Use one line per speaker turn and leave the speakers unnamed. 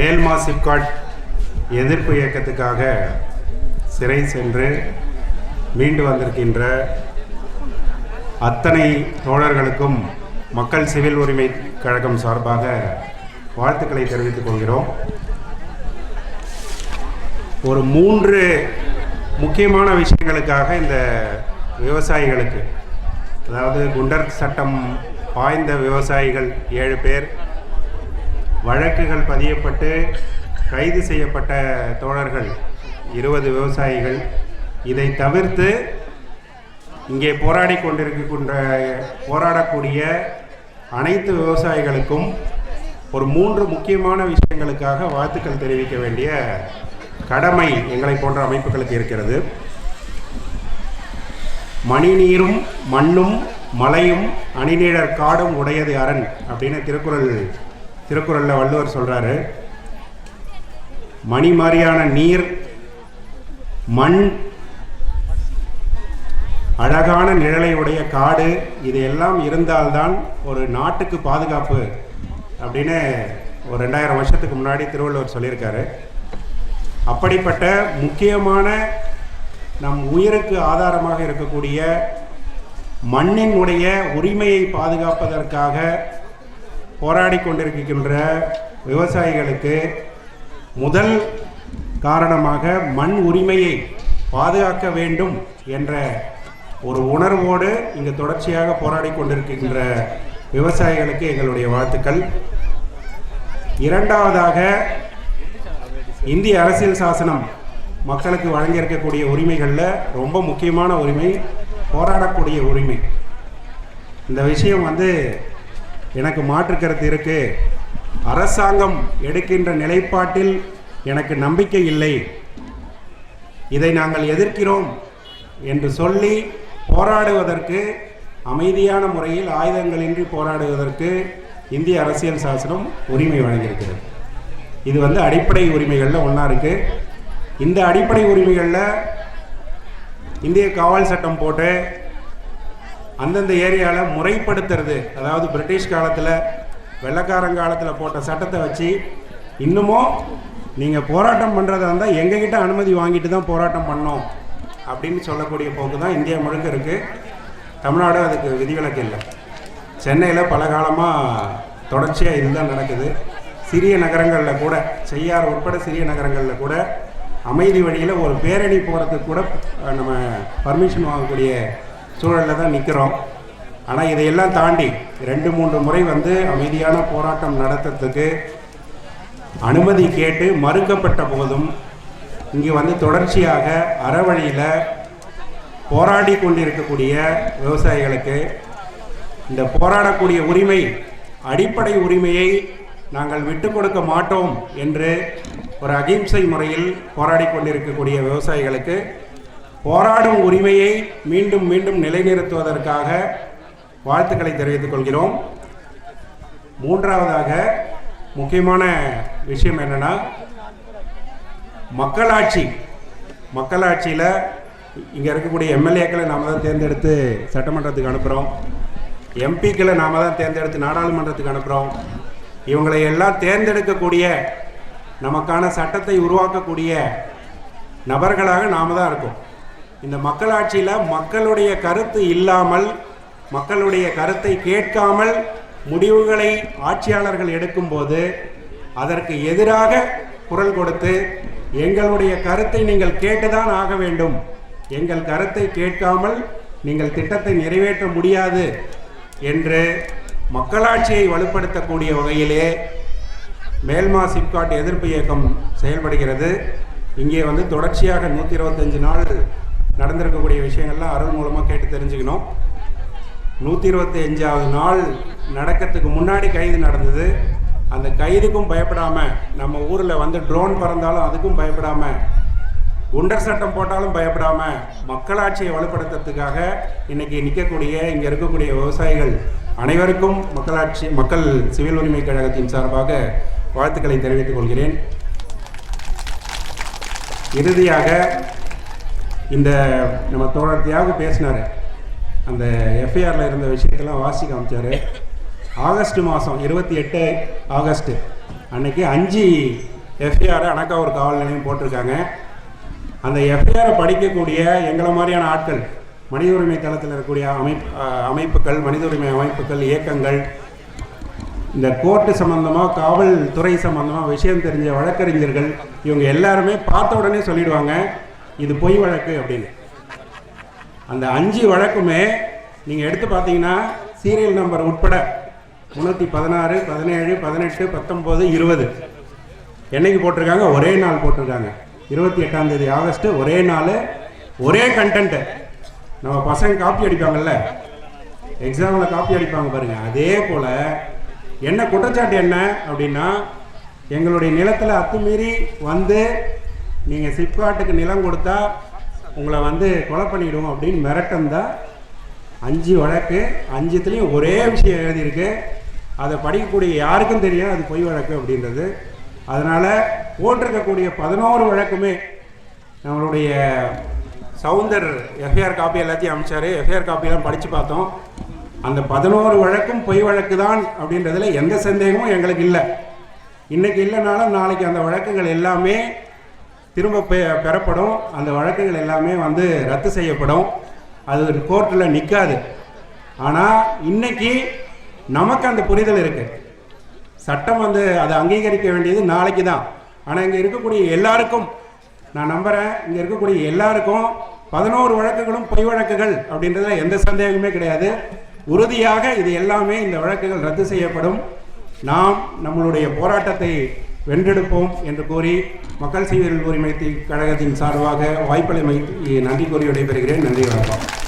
வேல்மா சிப்காட் எதிர்ப்பு இயக்கத்துக்காக சிறை சென்று மீண்டு வந்திருக்கின்ற அத்தனை தோழர்களுக்கும் மக்கள் சிவில் உரிமை கழகம் சார்பாக வாழ்த்துக்களை தெரிவித்துக் கொள்கிறோம். ஒரு மூன்று முக்கியமான விஷயங்களுக்காக இந்த விவசாயிகளுக்கு அதாவது குண்டர் சட்டம் பாய்ந்த விவசாயிகள் ஏழு பேர் வழக்குகள் பதியப்பட்டு கைது செய்யப்பட்ட தோழர்கள் இருபது விவசாயிகள். இதை தவிர்த்து இங்கே போராடி கொண்டிருக்கின்ற போராடக்கூடிய அனைத்து விவசாயிகளுக்கும் ஒரு மூன்று முக்கியமான விஷயங்களுக்காக வாழ்த்துக்கள் தெரிவிக்க வேண்டிய கடமை எங்களை போன்ற அமைப்புகளுக்கு இருக்கிறது. மணிநீரும் மண்ணும் மலையும் அணிநீழற் காடும் உடையது அரண் அப்படின்னு திருக்குறள் திருக்குறளில் வள்ளுவர் சொல்கிறாரு மணி மாதிரியான நீர் மண் அழகான நிழலை உடைய காடு இது எல்லாம் இருந்தால்தான் ஒரு நாட்டுக்கு பாதுகாப்பு அப்படின்னு ஒரு ரெண்டாயிரம் வருஷத்துக்கு முன்னாடி திருவள்ளுவர் சொல்லியிருக்காரு. அப்படிப்பட்ட முக்கியமான நம் உயிருக்கு ஆதாரமாக இருக்கக்கூடிய மண்ணினுடைய உரிமையை பாதுகாப்பதற்காக போராடி கொண்டிருக்கின்ற விவசாயிகளுக்கு முதல் காரணமாக மண் உரிமையை பாதுகாக்க வேண்டும் என்ற ஒரு உணர்வோடு இங்கு தொடர்ச்சியாக போராடி கொண்டிருக்கின்ற விவசாயிகளுக்கு எங்களுடைய வாழ்த்துக்கள். இரண்டாவதாக இந்திய அரசியல் சாசனம் மக்களுக்கு வழங்கியிருக்கக்கூடிய உரிமைகளில் ரொம்ப முக்கியமான உரிமை போராடக்கூடிய உரிமை. இந்த விஷயம் வந்து எனக்கு மாற்று கருத்து இருக்கு. அரசாங்கம் எடுக்கின்ற நிலைப்பாட்டில் எனக்கு நம்பிக்கை இல்லை. இதை நாங்கள் எதிர்க்கிறோம் என்று சொல்லி போராடுவதற்கு அமைதியான முறையில் ஆயுதங்களின்றி போராடுவதற்கு இந்திய அரசியல் சாசனம் உரிமை வழங்கியிருக்கிறது. இது வந்து அடிப்படை உரிமைகளில் ஒன்றா இருக்குது இந்த அடிப்படை உரிமைகளில் இந்திய காவல் சட்டம் போட்டு அந்தந்த ஏரியாவில் முறைப்படுத்துறது. அதாவது பிரிட்டிஷ் காலத்தில் வெள்ளக்காரன் காலத்தில் போட்ட சட்டத்தை வச்சு இன்னமும் நீங்கள் போராட்டம் பண்ணுறதா இருந்தால் எங்ககிட்ட அனுமதி வாங்கிட்டு தான் போராட்டம் பண்ணோம் அப்படின்னு சொல்லக்கூடிய போக்கு தான் இந்தியா முழுக்க இருக்குது தமிழ்நாடு அதுக்கு விதிவிலக்கு இல்லை. சென்னையில் பல காலமாக தொடர்ச்சியாக இதுதான் நடக்குது. சிறிய நகரங்களில் கூட செய்யார் உட்பட சிறிய நகரங்களில் கூட அமைதி வழியில் ஒரு பேரணி போகிறதுக்கு கூட நம்ம பர்மிஷன் வாங்கக்கூடிய சூழலில் தான் நிற்கிறோம் ஆனால் இதையெல்லாம் தாண்டி ரெண்டு மூன்று முறை வந்து அமைதியான போராட்டம் நடத்துறதுக்கு அனுமதி கேட்டு மறுக்கப்பட்ட போதும் இங்கே வந்து தொடர்ச்சியாக அறவழியில் போராடி கொண்டிருக்கக்கூடிய விவசாயிகளுக்கு இந்த போராடக்கூடிய உரிமை அடிப்படை உரிமையை நாங்கள் விட்டு கொடுக்க மாட்டோம் என்று ஒரு அகிம்சை முறையில் போராடி கொண்டிருக்கக்கூடிய விவசாயிகளுக்கு போராடும் உரிமையை மீண்டும் மீண்டும் நிலைநிறுத்துவதற்காக வாழ்த்துக்களை தெரிவித்துக் கொள்கிறோம். மூன்றாவதாக முக்கியமான விஷயம் என்னன்னா மக்களாட்சி. மக்களாட்சியில் இங்கே இருக்கக்கூடிய எம்எல்ஏக்களை நாம் தான் தேர்ந்தெடுத்து சட்டமன்றத்துக்கு அனுப்புகிறோம் எம்பிக்களை நாம் தான் தேர்ந்தெடுத்து நாடாளுமன்றத்துக்கு அனுப்புகிறோம் இவங்களை எல்லாம் தேர்ந்தெடுக்கக்கூடிய நமக்கான சட்டத்தை உருவாக்கக்கூடிய நபர்களாக நாம தான் இருக்கோம். இந்த மக்களாட்சியில் மக்களுடைய கருத்து இல்லாமல் மக்களுடைய கருத்தை கேட்காமல் முடிவுகளை ஆட்சியாளர்கள் எடுக்கும்போது அதற்கு எதிராக குரல் கொடுத்து எங்களுடைய கருத்தை நீங்கள் கேட்டுதான் ஆக வேண்டும். எங்கள் கருத்தை கேட்காமல் நீங்கள் திட்டத்தை நிறைவேற்ற முடியாது என்று மக்களாட்சியை வலுப்படுத்தக்கூடிய வகையிலே மேல்மா சிப்காட் எதிர்ப்பு இயக்கம் செயல்படுகிறது. இங்கே வந்து தொடர்ச்சியாக நூற்றி இருபத்தஞ்சு நாள் நடந்திருக்கக்கூடிய விஷயங்கள்லாம் அருள் மூலமாக கேட்டு தெரிஞ்சுக்கணும். நூற்றி இருபத்தி அஞ்சாவது நாள் நடக்கிறதுக்கு முன்னாடி கைது நடந்தது. அந்த கைதுக்கும் பயப்படாமல் நம்ம ஊரில் வந்து ட்ரோன் பறந்தாலும் அதுக்கும் பயப்படாமல் குண்டர் சட்டம் போட்டாலும் பயப்படாமல் மக்களாட்சியை வலுப்படுத்துறதுக்காக இன்றைக்கி நிற்கக்கூடிய இங்கே இருக்கக்கூடிய விவசாயிகள் அனைவருக்கும் மக்களாட்சி மக்கள் சிவில் உரிமை கழகத்தின் சார்பாக வாழ்த்துக்களை தெரிவித்துக் கொள்கிறேன். இறுதியாக இந்த நம்ம தோழர் தியாகு பேசினார். அந்த எஃப்ஐஆரில் இருந்த விஷயத்தெல்லாம் வாசி காமிச்சார். ஆகஸ்ட் மாதம் இருபத்தி எட்டு ஆகஸ்ட்டு அன்னைக்கு அஞ்சு எஃப்ஐஆர் அணக்காவூர் காவல் நிலையம் போட்டிருக்காங்க. அந்த எஃப்ஐஆரை படிக்கக்கூடிய எங்களை மாதிரியான ஆட்கள் மனித உரிமை தளத்தில் இருக்கக்கூடிய அமைப்பு அமைப்புகள் மனித உரிமை அமைப்புகள் இயக்கங்கள் இந்த கோர்ட்டு சம்மந்தமாக காவல்துறை சம்மந்தமாக விஷயம் தெரிஞ்ச வழக்கறிஞர்கள் இவங்க எல்லாருமே பார்த்த உடனே சொல்லிடுவாங்க. இது பொய் வழக்கு அப்படின்னு. அந்த அஞ்சு வழக்குமே நீங்கள் எடுத்து பார்த்தீங்கன்னா சீரியல் நம்பர் உட்பட முந்நூற்றி பதினாறு பதினேழு பதினெட்டு பத்தொம்போது இருபது. என்னைக்கு போட்டிருக்காங்க? ஒரே நாள் போட்டிருக்காங்க. இருபத்தி எட்டாம் தேதி ஆகஸ்ட்டு ஒரே நாள் ஒரே கண்டென்ட்டு நம்ம பசங்க காப்பி அடிப்பாங்கல்ல? எக்ஸாமில் காப்பி அடிப்பாங்க பாருங்கள் அதே போல் என்ன குற்றச்சாட்டு என்ன அப்படின்னா எங்களுடைய நிலத்தில் அத்துமீறி வந்து நீங்கள் சிப்காட்டுக்கு நிலம் கொடுத்தா உங்களை வந்து கொலை பண்ணிவிடுவோம் அப்படின்னு மிரட்டம் தான். அஞ்சு வழக்கு அஞ்சுத்துலேயும் ஒரே விஷயம் எழுதியிருக்கு. அதை படிக்கக்கூடிய யாருக்கும் தெரியும் அது பொய் வழக்கு அப்படின்றது. அதனால் போட்டிருக்கக்கூடிய பதினோரு வழக்குமே நம்மளுடைய சவுந்தர் எஃப்ஐஆர் காப்பி எல்லாத்தையும் அமைச்சார் எஃப்ஐஆர் காப்பியெல்லாம் படித்து பார்த்தோம். அந்த பதினோரு வழக்கும் பொய் வழக்கு தான் அப்படின்றதுல எந்த சந்தேகமும் எங்களுக்கு இல்லை. இன்றைக்கி இல்லைனாலும் நாளைக்கு அந்த வழக்குகள் எல்லாமே திரும்ப பெ- பெறப்படும். அந்த வழக்குகள் எல்லாமே வந்து ரத்து செய்யப்படும். அது கோர்ட்டில் நிற்காது ஆனால் இன்னைக்கு நமக்கு அந்த புரிதல் இருக்குது சட்டம் வந்து அதை அங்கீகரிக்க வேண்டியது நாளைக்கு தான். ஆனால் இங்கே இருக்கக்கூடிய எல்லாருக்கும் நான் நம்புகிறேன் இங்கே இருக்கக்கூடிய எல்லாருக்கும் பதினோரு வழக்குகளும் பொய் வழக்குகள் அப்படின்றதுல எந்த சந்தேகமே கிடையாது. உறுதியாக இது எல்லாமே இந்த வழக்குகள் ரத்து செய்யப்படும். நாம் நம்மளுடைய போராட்டத்தை வென்றெடுப்போம் என்று கூறி மக்கள் சீவியல் உரிமை கழகத்தின் சார்பாக வாய்ப்பளிமை நன்றி கூறி விடைபெறுகிறேன். நன்றி வணக்கம்.